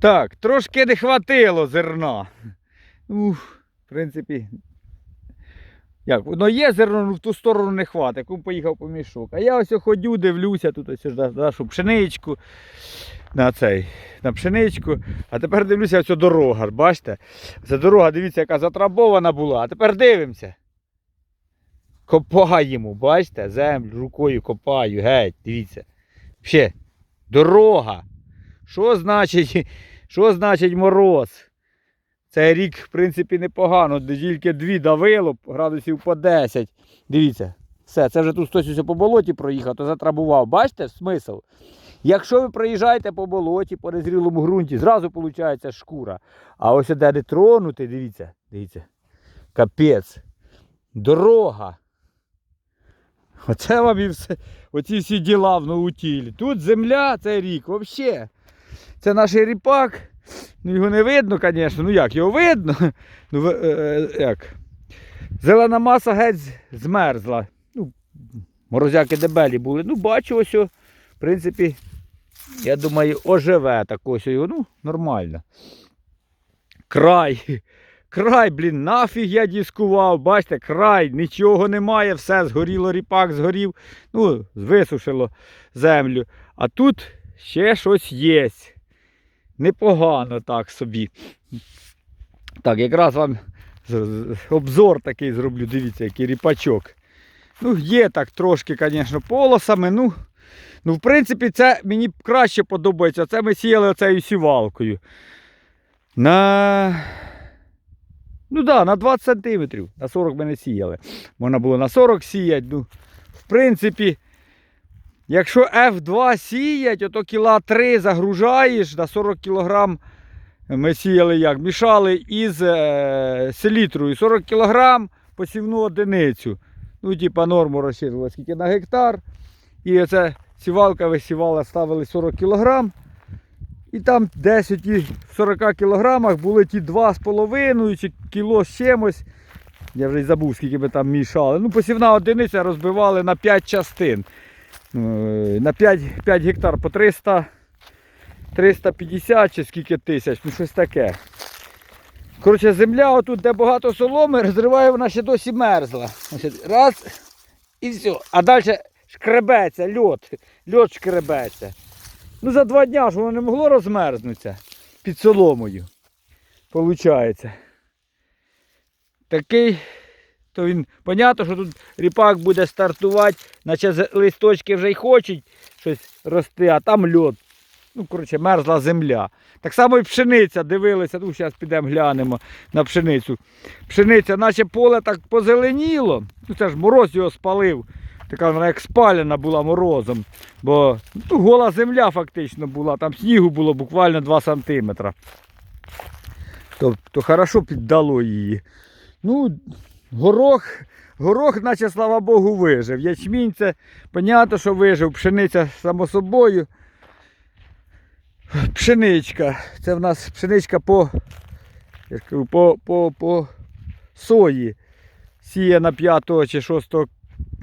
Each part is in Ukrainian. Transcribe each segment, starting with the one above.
Так, трошки не хватило зерна. Ну, в принципі. Як, воно є зерно, ну в ту сторону не хватить, кум поїхав по мішок. А я ось ходю, дивлюся, тут ось нашу пшеничку, на цей, на пшеничку. А тепер дивлюся, ось дорога, бачите? Це дорога, дивіться, яка затрабована була. А тепер дивимося. Копаємо, бачите, землю рукою копаю, геть, дивіться. Ще, дорога. Що значить, що значить мороз? Цей рік, в принципі, непогано. Тільки дві давило, градусів по 10. Дивіться, все, це вже тут хтось по болоті проїхав, то затрабував. Бачите смисл? Якщо ви проїжджаєте по болоті, по незрілому ґрунті, зразу виходить шкура. А ось де не тронути, дивіться, дивіться. Капець. Дорога. Оце вам і все. Оці всі діла в наутілі. Тут земля, це рік, взагалі. Це наш ріпак. Ну його не видно, звісно. Ну як, його видно. Ну, е, е, як? Зелена маса геть змерзла. Ну, морозяки дебелі були. Ну, бачу ось, в принципі, я думаю, оживе так ось його. Ну, нормально. Край. Край, блін, нафіг я дискував, бачите, край, нічого немає, все згоріло, ріпак згорів, ну, висушило землю. А тут ще щось є. Непогано так собі. Так, якраз вам обзор такий зроблю, дивіться, який ріпачок. Ну, є так трошки, звісно, полосами. Ну, ну, в принципі, це мені краще подобається. Це ми сіяли оцею сівалкою. На. Ну да, на 20 сантиметрів. На 40 ми не сіяли. Можна було на 40 сіяти. Ну, в принципі, якщо F2 сіять, ото кіла 3 загружаєш на 40 кг. Ми сіяли як? Мішали із е, селітрою 40 кг посівну одиницю. Ну, типа норму розчитували скільки на гектар. І оце сівалка висівала, ставили 40 кг. І там десь у ті 40 кілограмах були ті 2,5 чи кіло з чимось. Я вже й забув, скільки ми там мішали. Ну, посівна одиниця розбивали на 5 частин. Е, На 5, 5 гектар по 300, 350 чи скільки тисяч, ну щось таке. Коротше, земля отут, де багато соломи, розриває вона ще досі мерзла. Раз і все. А далі шкребеться льот. Льот шкребеться. Ну за два дня ж воно не могло розмерзнутися під соломою. Получається. Такий, то він, понятно, що тут ріпак буде стартувати, наче листочки вже й хочуть щось рости, а там льот. Ну, коротше, мерзла земля. Так само і пшениця дивилися, ну зараз підемо глянемо на пшеницю. Пшениця, наче поле так позеленіло. Ну це ж мороз його спалив. Така вона як спалена була морозом. Бо ну, гола земля фактично була, там снігу було буквально 2 см. То, то хорошо піддало її. Ну, горох, горох, наче слава Богу, вижив. Ячмінь це, понятно, що вижив, пшениця само собою. Пшеничка. Це в нас пшеничка по, я кажу, по, по, по сої. Сіє на 5 чи 6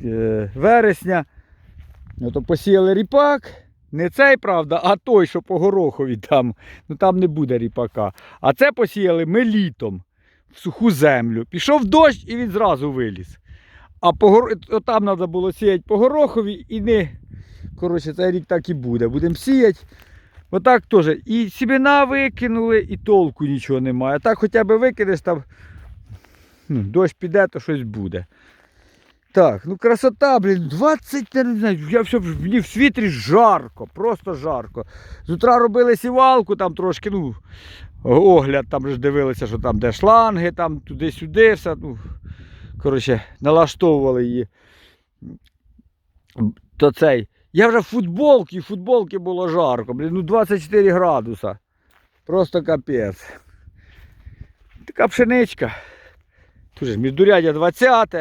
е, вересня. Ну, то посіяли ріпак. Не цей, правда, а той, що по горохові там. Ну там не буде ріпака. А це посіяли ми літом в суху землю. Пішов дощ і він зразу виліз. А по там треба було сіяти по горохові і не. Коротше, цей рік так і буде. Будемо сіяти. Отак теж. І сімена викинули, і толку нічого немає. Так хоча б викинеш там. Ну, дощ піде, то щось буде. Так, ну красота, блін, 20, я не знаю, я все, мені в світрі жарко, просто жарко. З утра робили сівалку, там трошки, ну, огляд, там ж дивилися, що там де шланги, там туди-сюди, все, ну, коротше, налаштовували її. То цей. Я вже в футболці, в футболці було жарко, блін, ну 24 градуса. Просто капець. Така пшеничка. Тут же міждурядя 20.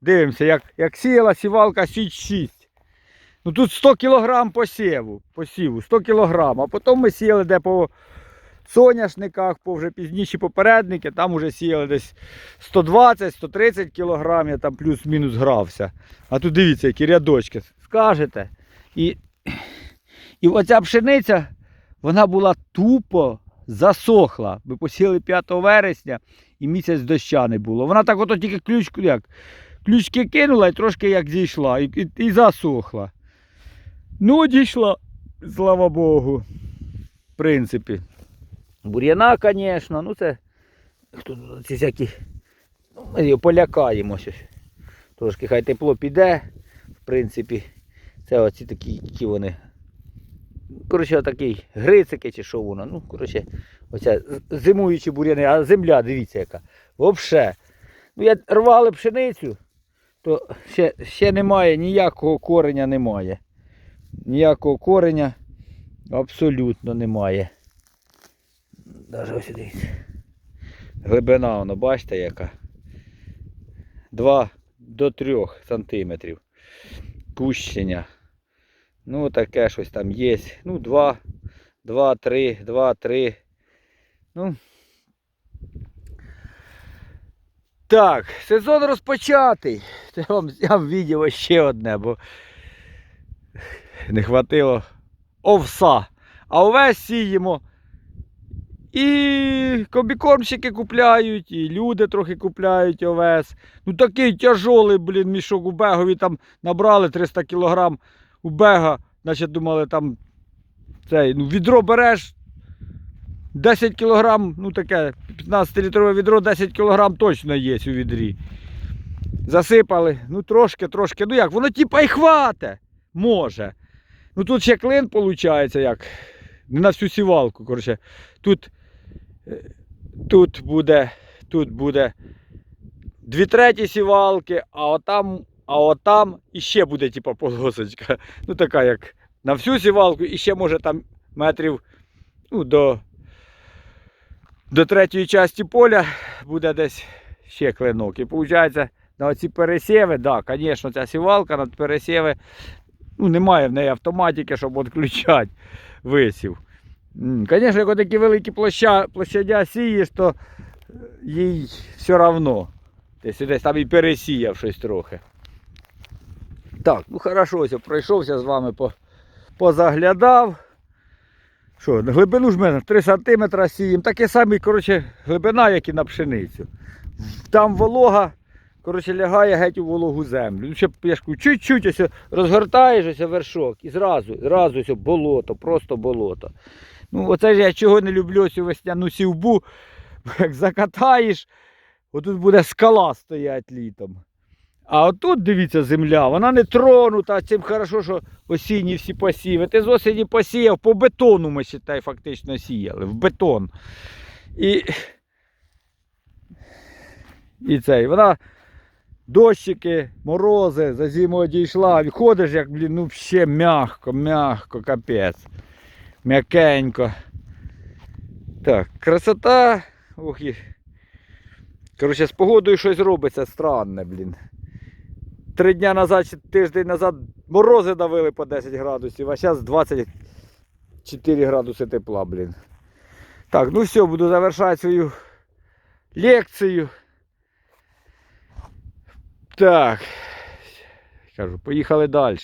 Дивимося, як, як сіяла сівалка січ 6. Ну тут 100 кг посіву, посіву, 100 кг. А потім ми сіяли де по соняшниках, по вже пізніші попередники, там вже сіяли десь 120-130 кг, я там плюс-мінус грався. А тут дивіться, які рядочки. Скажете. І, і оця пшениця, вона була тупо засохла. Ми посіяли 5 вересня і місяць доща не було. Вона так ото тільки ключку як. Ключки кинула і трошки як зійшла, і, і, і засохла. Ну, дійшла, слава Богу. В принципі. Бур'яна, звісно, ну це. Хто ці всякі. Ну, ми його полякаємо щось. Трошки хай тепло піде. В принципі, це оці такі, які вони. Коротше, такий грицики чи що воно. Ну, коротше, оця зимуючі бур'яни, а земля, дивіться яка. Вообще. Ну, я рвали пшеницю, то ще, ще немає, ніякого кореня немає. Ніякого кореня абсолютно немає. Даже ось дивіться. Глибина, воно, бачите, яка? 2 до 3 сантиметрів. Пущення. Ну, таке щось там є. Ну, 2, 2, 3, 2, 3. Ну. Так, сезон розпочатий. Це вам зняв відео ще одне, бо не хватило овса. А овес сіємо. І комбікормщики купляють, і люди трохи купляють овес. Ну такий тяжолий, блін, мішок у бегові там набрали 300 кілограм у бега. Значить думали там цей, ну відро береш 10 кілограм, ну таке 15-літрове відро, 10 кілограм точно є у відрі. Засипали, ну трошки, трошки. Ну як, воно типа і хвате. Може. Ну тут ще клин виходить, як. Не на всю сівалку, коротше. Тут, е, тут буде, тут буде дві треті сівалки, а отам, а отам іще буде, типа, полосочка. Ну така як на всю сівалку, і ще може там метрів ну, до, до третьої частини поля буде десь ще клинок. І виходить, на оці пересіви, да, звісно, ця сівалка на пересіви, ну, немає в неї автоматики, щоб відключати висів. Звісно, як такі великі площа, площадя сієш, то е, їй все одно. Ти сюди там і пересіяв щось трохи. Так, ну хорошо, ось пройшовся з вами, по, позаглядав. Що, глибину ж ми 3 см сіємо. Таке саме, коротше, глибина, як і на пшеницю. Там волога, коротше, лягає геть у вологу землю. Ну, ще кажу, чуть-чуть ось розгортаєш ось вершок і зразу, зразу ось болото, просто болото. Ну, оце ж я чого не люблю цю весняну сівбу, як закатаєш, отут буде скала стоять літом. А отут, дивіться, земля, вона не тронута, цим хорошо, що осінні всі посіви. Ти з осені посіяв, по бетону ми считай, фактично сіяли, в бетон. І, і цей, вона дощики, морози, за зиму одійшла, і ходиш, як, блін, ну ще м'ягко, м'ягко, капець. М'якенько. Так, красота. Ох і. Коротше, з погодою щось робиться странне, блін. Три дня назад чи тиждень назад морози давили по 10 градусів, а зараз 24 градуси тепла, блін. Так, ну все, буду завершати свою лекцію. Так. Кажу, поїхали далі.